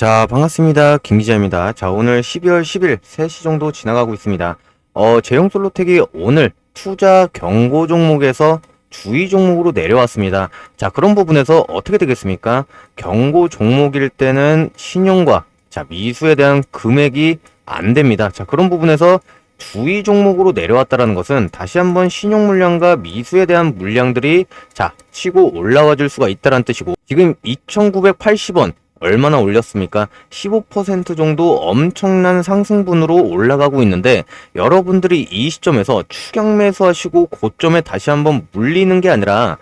자, 반갑습니다. 김 기자입니다. 자, 오늘 12월 10일 3시 정도 지나가고 있습니다. 어, 제형 솔로텍이 오늘 투자 경고 종목에서 주의 종목으로 내려왔습니다. 자, 그런 부분에서 어떻게 되겠습니까? 경고 종목일 때는 신용과 자, 미수에 대한 금액이 안 됩니다. 자, 그런 부분에서 주의 종목으로 내려왔다라는 것은 다시 한번 신용 물량과 미수에 대한 물량들이 자, 치고 올라와 줄 수가 있다는 뜻이고 지금 2,980원 얼마나 올렸습니까? 15% 정도 엄청난 상승분으로 올라가고 있는데 여러분들이 이 시점에서 추격 매수하시고 고점에 다시 한번 물리는 게 아니라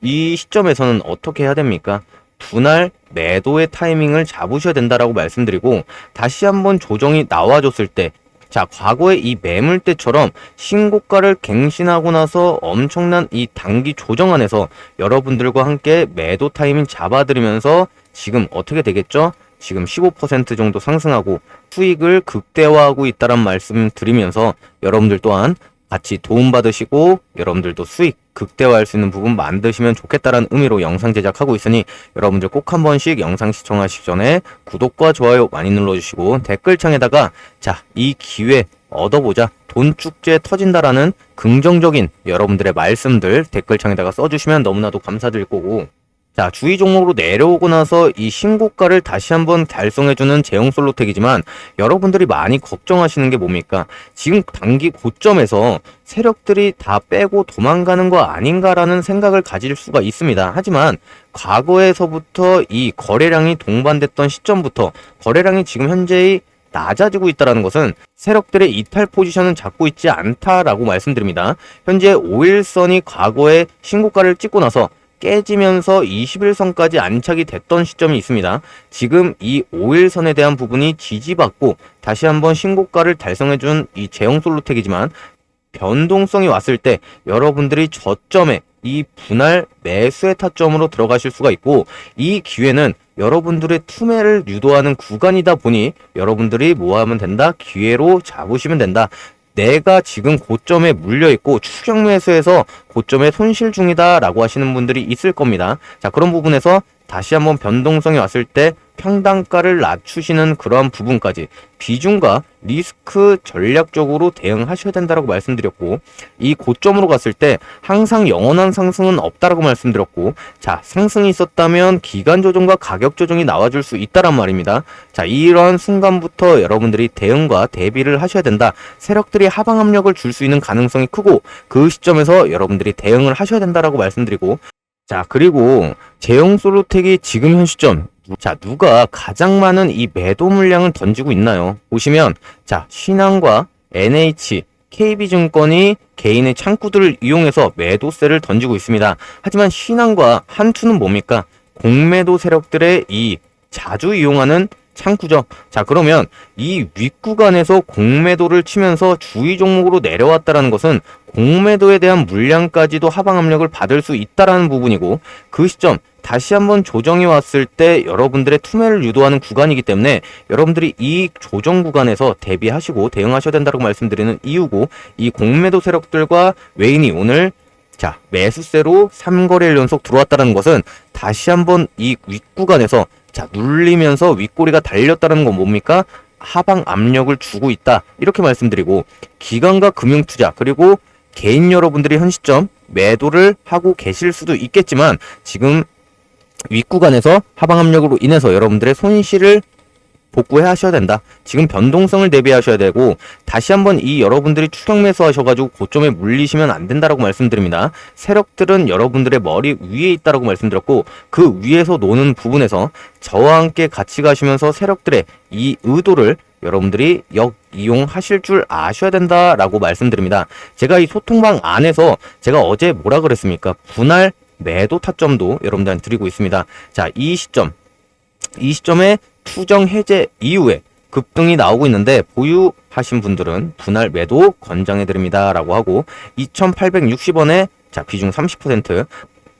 이 시점에서는 어떻게 해야 됩니까? 분할 매도의 타이밍을 잡으셔야 된다라고 말씀드리고 다시 한번 조정이 나와줬을 때 자, 과거의 이 매물대처럼 신고가를 갱신하고 나서 엄청난 이 단기 조정 안에서 여러분들과 함께 매도 타이밍 잡아드리면서 지금 어떻게 되겠죠? 지금 15% 정도 상승하고 수익을 극대화하고 있다란 말씀 드리면서 여러분들 또한 같이 도움받으시고 여러분들도 수익 극대화할 수 있는 부분 만드시면 좋겠다라는 의미로 영상 제작하고 있으니 여러분들 꼭 한 번씩 영상 시청하시기 전에 구독과 좋아요 많이 눌러주시고 댓글창에다가 자 이 기회 얻어보자 돈 축제 터진다라는 긍정적인 여러분들의 말씀들 댓글창에다가 써주시면 너무나도 감사드릴 거고 자, 주의 종목으로 내려오고 나서 이 신고가를 다시 한번 달성해주는 제형 솔로텍이지만 여러분들이 많이 걱정하시는 게 뭡니까? 지금 단기 고점에서 세력들이 다 빼고 도망가는 거 아닌가라는 생각을 가질 수가 있습니다. 하지만 과거에서부터 이 거래량이 동반됐던 시점부터 거래량이 지금 현재의 낮아지고 있다는 것은 세력들의 이탈 포지션은 잡고 있지 않다라고 말씀드립니다. 현재 5일선이 과거에 신고가를 찍고 나서 깨지면서 21선까지 안착이 됐던 시점이 있습니다. 지금 이 5일선에 대한 부분이 지지받고 다시 한번 신고가를 달성해준 이 제형 솔로텍이지만 변동성이 왔을 때 여러분들이 저점에 이 분할 매수의 타점으로 들어가실 수가 있고 이 기회는 여러분들의 투매를 유도하는 구간이다 보니 여러분들이 뭐 하면 된다? 기회로 잡으시면 된다. 내가 지금 고점에 물려 있고 추격 매수해서 고점에 손실 중이다라고 하시는 분들이 있을 겁니다. 자, 그런 부분에서 다시 한번 변동성이 왔을 때 평단가를 낮추시는 그러한 부분까지 비중과 리스크 전략적으로 대응하셔야 된다라고 말씀드렸고 이 고점으로 갔을 때 항상 영원한 상승은 없다라고 말씀드렸고 자 상승이 있었다면 기간 조정과 가격 조정이 나와줄 수 있다란 말입니다. 자 이러한 순간부터 여러분들이 대응과 대비를 하셔야 된다. 세력들이 하방 압력을 줄 수 있는 가능성이 크고 그 시점에서 여러분들이 대응을 하셔야 된다라고 말씀드리고 자, 그리고 제형 솔로텍이 지금 현 시점 자, 누가 가장 많은 이 매도 물량을 던지고 있나요? 보시면 자, 신한과 NH, KB증권이 개인의 창구들을 이용해서 매도세를 던지고 있습니다. 하지만 신한과 한투는 뭡니까? 공매도 세력들의 이 자주 이용하는 창구죠. 자, 그러면 이 윗구간에서 공매도를 치면서 주의 종목으로 내려왔다라는 것은 공매도에 대한 물량까지도 하방 압력을 받을 수 있다라는 부분이고 그 시점 다시 한번 조정이 왔을 때 여러분들의 투매를 유도하는 구간이기 때문에 여러분들이 이 조정 구간에서 대비하시고 대응하셔야 된다고 말씀드리는 이유고 이 공매도 세력들과 외인이 오늘 자 매수세로 3거래일 연속 들어왔다는 것은 다시 한번 이 윗구간에서 자 눌리면서 윗꼬리가 달렸다는 건 뭡니까? 하방 압력을 주고 있다 이렇게 말씀드리고 기관과 금융 투자 그리고 개인 여러분들이 현 시점 매도를 하고 계실 수도 있겠지만 지금 윗구간에서 하방 압력으로 인해서 여러분들의 손실을 복구해 하셔야 된다. 지금 변동성을 대비하셔야 되고 다시 한번 이 여러분들이 추격 매수하셔가지고 고점에 물리시면 안 된다라고 말씀드립니다. 세력들은 여러분들의 머리 위에 있다라고 말씀드렸고 그 위에서 노는 부분에서 저와 함께 같이 가시면서 세력들의 이 의도를 여러분들이 역 이용하실 줄 아셔야 된다라고 말씀드립니다. 제가 이 소통방 안에서 제가 어제 뭐라 그랬습니까? 분할 매도 타점도 여러분들한테 드리고 있습니다. 자, 이 시점, 이 시점에 투정 해제 이후에 급등이 나오고 있는데 보유하신 분들은 분할 매도 권장해 드립니다 라고 하고 2,860원에 자 비중 30%.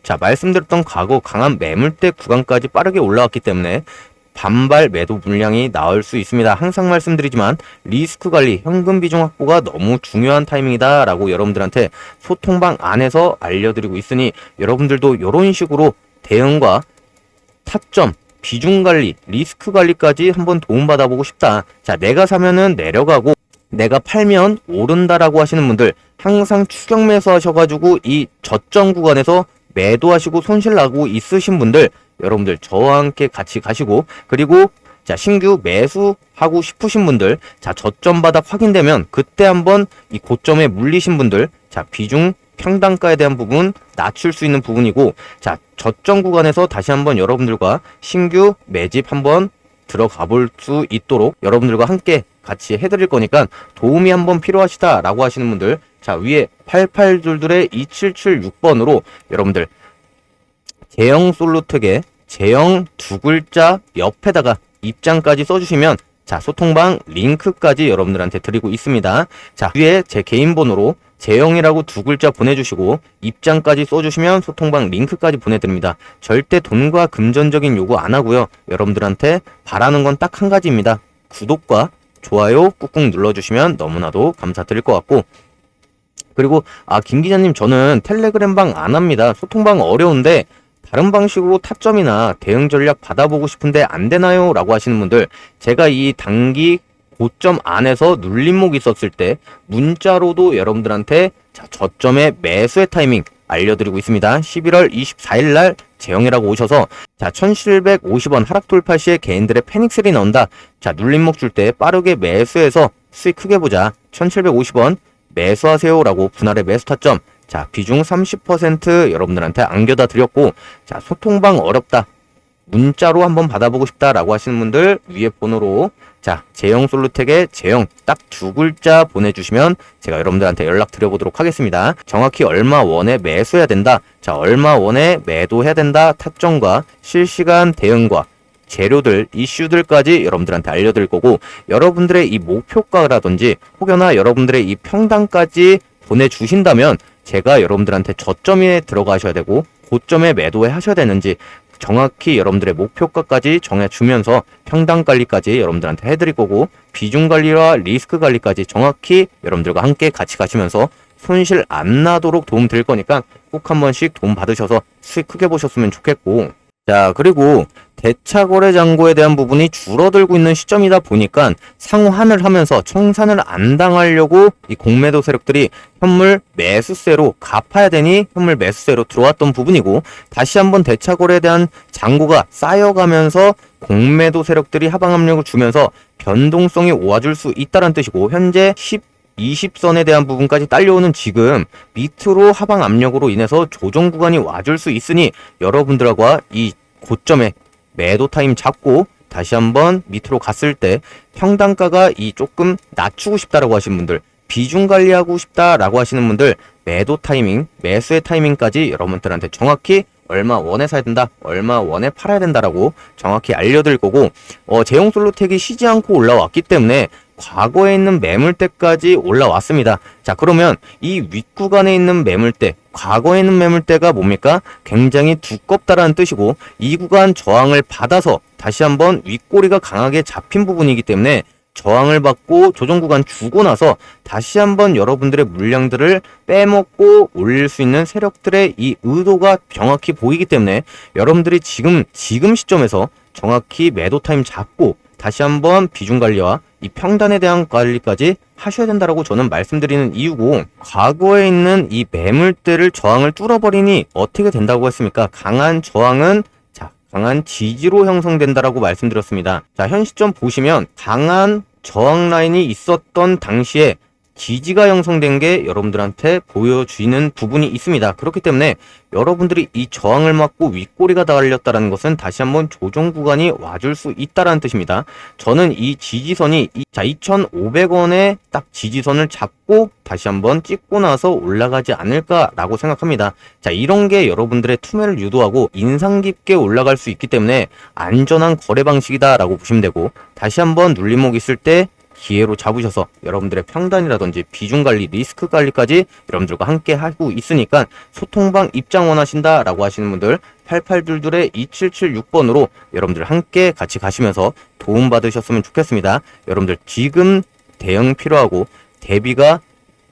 자 말씀드렸던 과거 강한 매물대 구간까지 빠르게 올라왔기 때문에 반발 매도 물량이 나올 수 있습니다. 항상 말씀드리지만 리스크 관리, 현금 비중 확보가 너무 중요한 타이밍이다 라고 여러분들한테 소통방 안에서 알려드리고 있으니 여러분들도 이런 식으로 대응과 타점 비중 관리, 리스크 관리까지 한번 도움받아보고 싶다. 자, 내가 사면은 내려가고 내가 팔면 오른다라고 하시는 분들 항상 추격 매수하셔가지고 이 저점 구간에서 매도하시고 손실 나고 있으신 분들 여러분들 저와 함께 같이 가시고 그리고 자 신규 매수하고 싶으신 분들 자 저점 바닥 확인되면 그때 한번 이 고점에 물리신 분들 자 비중 평단가에 대한 부분 낮출 수 있는 부분이고 자 저점 구간에서 다시 한번 여러분들과 신규 매집 한번 들어가 볼 수 있도록 여러분들과 함께 같이 해드릴 거니까 도움이 한번 필요하시다 라고 하시는 분들 자 위에 88둘둘의 2776번으로 여러분들 제형 솔루특의 제형 두 글자 옆에다가 입장까지 써주시면 자 소통방 링크까지 여러분들한테 드리고 있습니다. 자 위에 제 개인 번호로 제형이라고 두 글자 보내주시고 입장까지 써주시면 소통방 링크까지 보내드립니다. 절대 돈과 금전적인 요구 안 하고요. 여러분들한테 바라는 건 딱 한 가지입니다. 구독과 좋아요 꾹꾹 눌러주시면 너무나도 감사드릴 것 같고. 그리고 아 김 기자님 저는 텔레그램 방 안 합니다. 소통방 어려운데 다른 방식으로 타점이나 대응 전략 받아보고 싶은데 안 되나요? 라고 하시는 분들 제가 이 단기 고점 안에서 눌림목 있었을 때 문자로도 여러분들한테 자, 저점의 매수의 타이밍 알려드리고 있습니다. 11월 24일 날 재영이라고 오셔서 자 1750원 하락 돌파 시에 개인들의 패닉셀이 나온다. 자 눌림목 줄 때 빠르게 매수해서 수익 크게 보자. 1750원 매수하세요라고 분할의 매수 타점 자 비중 30% 여러분들한테 안겨다 드렸고 자 소통방 어렵다. 문자로 한번 받아보고 싶다라고 하시는 분들 위에 번호로 자 제형 솔루텍의 제형 딱 두 글자 보내주시면 제가 여러분들한테 연락 드려보도록 하겠습니다. 정확히 얼마 원에 매수해야 된다. 자 얼마 원에 매도해야 된다. 타점과 실시간 대응과 재료들, 이슈들까지 여러분들한테 알려드릴 거고 여러분들의 이 목표가라든지 혹여나 여러분들의 이 평단까지 보내주신다면 제가 여러분들한테 저점에 들어가셔야 되고 고점에 매도해 하셔야 되는지 정확히 여러분들의 목표가까지 정해주면서 평당 관리까지 여러분들한테 해드릴 거고 비중 관리와 리스크 관리까지 정확히 여러분들과 함께 같이 가시면서 손실 안 나도록 도움 드릴 거니까 꼭 한 번씩 도움 받으셔서 수익 크게 보셨으면 좋겠고 자 그리고 대차 거래 잔고에 대한 부분이 줄어들고 있는 시점이다 보니까 상환을 하면서 청산을 안 당하려고 이 공매도 세력들이 현물 매수세로 갚아야 되니 현물 매수세로 들어왔던 부분이고 다시 한번 대차 거래에 대한 잔고가 쌓여가면서 공매도 세력들이 하방 압력을 주면서 변동성이 오아줄 수 있다는 뜻이고 현재 10 20선에 대한 부분까지 딸려오는 지금 밑으로 하방 압력으로 인해서 조정 구간이 와줄 수 있으니 여러분들과 이 고점에 매도 타임 잡고 다시 한번 밑으로 갔을 때 평단가가 이 조금 낮추고 싶다라고 하시는 분들 비중 관리하고 싶다라고 하시는 분들 매도 타이밍 매수의 타이밍까지 여러분들한테 정확히 얼마 원에 사야 된다, 얼마 원에 팔아야 된다라고 정확히 알려드릴 거고, 어, 제용 솔로텍이 쉬지 않고 올라왔기 때문에 과거에 있는 매물대까지 올라왔습니다. 자, 그러면 이 윗구간에 있는 매물대, 과거에 있는 매물대가 뭡니까? 굉장히 두껍다라는 뜻이고, 이 구간 저항을 받아서 다시 한번 윗꼬리가 강하게 잡힌 부분이기 때문에 저항을 받고 조정 구간 주고 나서 다시 한번 여러분들의 물량들을 빼먹고 올릴 수 있는 세력들의 이 의도가 정확히 보이기 때문에 여러분들이 지금 지금 시점에서 정확히 매도 타임 잡고 다시 한번 비중 관리와 이 평단에 대한 관리까지 하셔야 된다라고 저는 말씀드리는 이유고 과거에 있는 이 매물대를 저항을 뚫어버리니 어떻게 된다고 했습니까? 강한 저항은 자 강한 지지로 형성된다라고 말씀드렸습니다. 자 현 시점 보시면 강한 저항 라인이 있었던 당시에 지지가 형성된 게 여러분들한테 보여주는 부분이 있습니다. 그렇기 때문에 여러분들이 이 저항을 맞고 윗꼬리가 달렸다는 것은 다시 한번 조정 구간이 와줄 수 있다라는 뜻입니다. 저는 이 지지선이 이, 자 2,500원에 딱 지지선을 잡고 다시 한번 찍고 나서 올라가지 않을까라고 생각합니다. 자 이런 게 여러분들의 투매를 유도하고 인상 깊게 올라갈 수 있기 때문에 안전한 거래 방식이다라고 보시면 되고 다시 한번 눌림목 있을 때 기회로 잡으셔서 여러분들의 평단이라든지 비중 관리, 리스크 관리까지 여러분들과 함께 하고 있으니까 소통방 입장 원하신다라고 하시는 분들 88둘둘의 2776번으로 여러분들 함께 같이 가시면서 도움 받으셨으면 좋겠습니다. 여러분들 지금 대응 필요하고 대비가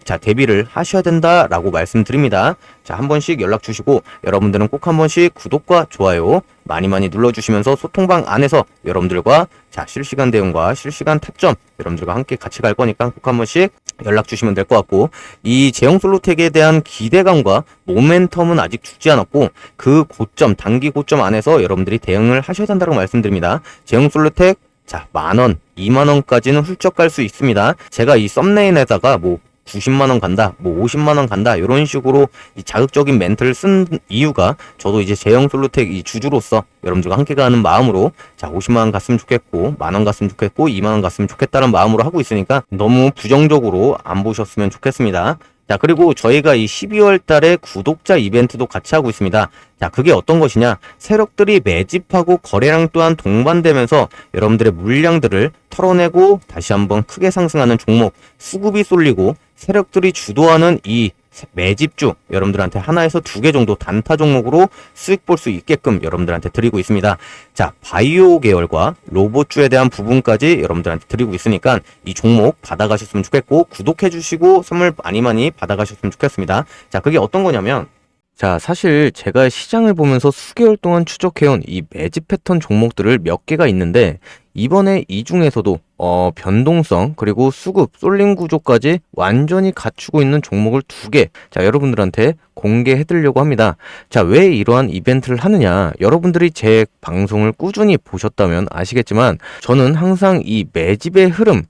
자, 대비를 하셔야 된다라고 말씀드립니다. 자, 한 번씩 연락 주시고 여러분들은 꼭 한 번씩 구독과 좋아요 많이 많이 눌러주시면서 소통방 안에서 여러분들과 자, 실시간 대응과 실시간 타점 여러분들과 함께 같이 갈 거니까 꼭 한 번씩 연락 주시면 될 것 같고 이 제형 솔로텍에 대한 기대감과 모멘텀은 아직 죽지 않았고 그 고점 단기 고점 안에서 여러분들이 대응을 하셔야 된다고 말씀드립니다. 제형 솔로텍 자, 만 원, 2만 원까지는 훌쩍 갈 수 있습니다. 제가 이 썸네일에다가 뭐 90만 원 간다, 뭐 50만 원 간다 이런 식으로 이 자극적인 멘트를 쓴 이유가 저도 이제 제형 솔로텍 이 주주로서 여러분들과 함께 가는 마음으로 자 50만 원 갔으면 좋겠고 만원 갔으면 좋겠고 2만 원 갔으면 좋겠다는 마음으로 하고 있으니까 너무 부정적으로 안 보셨으면 좋겠습니다. 자, 그리고 저희가 이 12월 달에 구독자 이벤트도 같이 하고 있습니다. 자, 그게 어떤 것이냐? 세력들이 매집하고 거래량 또한 동반되면서 여러분들의 물량들을 털어내고 다시 한번 크게 상승하는 종목, 수급이 쏠리고 세력들이 주도하는 이 매집주 여러분들한테 하나에서 두 개 정도 단타 종목으로 수익 볼 수 있게끔 여러분들한테 드리고 있습니다. 자, 바이오 계열과 로봇주에 대한 부분까지 여러분들한테 드리고 있으니까 이 종목 받아가셨으면 좋겠고 구독해 주시고 선물 많이 많이 받아가셨으면 좋겠습니다. 자, 그게 어떤 거냐면 자, 사실 제가 시장을 보면서 수개월 동안 추적해온 이 매집 패턴 종목들을 몇 개가 있는데 이번에 이 중에서도 어, 변동성 그리고 수급 쏠림 구조까지 완전히 갖추고 있는 종목을 두 개. 자, 여러분들한테 공개해 드리려고 합니다. 자, 왜 이러한 이벤트를 하느냐? 여러분들이 제 방송을 꾸준히 보셨다면 아시겠지만 저는 항상 이 매집의 흐름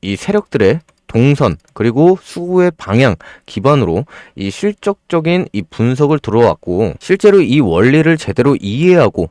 이 세력들의 동선 그리고 수구의 방향 기반으로 이 실적적인 이 분석을 들어왔고 실제로 이 원리를 제대로 이해하고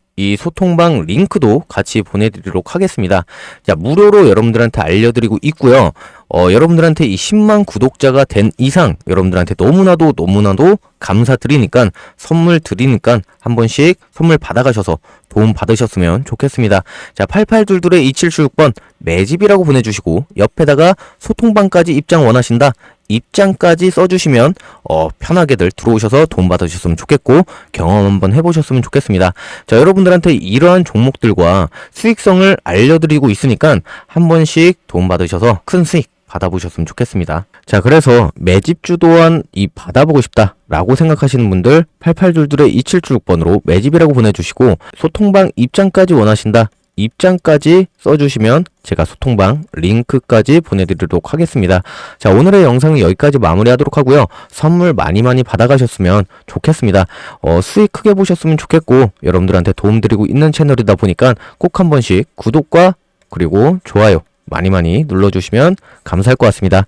이 소통방 링크도 같이 보내드리도록 하겠습니다. 자, 무료로 여러분들한테 알려드리고 있고요. 어, 여러분들한테 이 10만 구독자가 된 이상 여러분들한테 너무나도 너무나도 감사드리니까 선물 드리니까 한 번씩 선물 받아가셔서 도움 받으셨으면 좋겠습니다. 자, 8822의 2776번 매집이라고 보내주시고 옆에다가 소통방까지 입장 원하신다. 입장까지 써주시면 어, 편하게들 들어오셔서 도움 받으셨으면 좋겠고 경험 한번 해보셨으면 좋겠습니다. 자 여러분들한테 이러한 종목들과 수익성을 알려드리고 있으니까 한 번씩 도움 받으셔서 큰 수익 받아보셨으면 좋겠습니다. 자 그래서 매집주 또한 이 받아보고 싶다 라고 생각하시는 분들 88둘둘의 2776번으로 매집이라고 보내주시고 소통방 입장까지 원하신다. 입장까지 써주시면 제가 소통방 링크까지 보내드리도록 하겠습니다. 자, 오늘의 영상은 여기까지 마무리하도록 하고요. 선물 많이 많이 받아가셨으면 좋겠습니다. 어, 수익 크게 보셨으면 좋겠고, 여러분들한테 도움드리고 있는 채널이다 보니까 꼭 한 번씩 구독과 그리고 좋아요 많이 많이 눌러주시면 감사할 것 같습니다.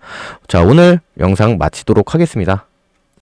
자, 오늘 영상 마치도록 하겠습니다.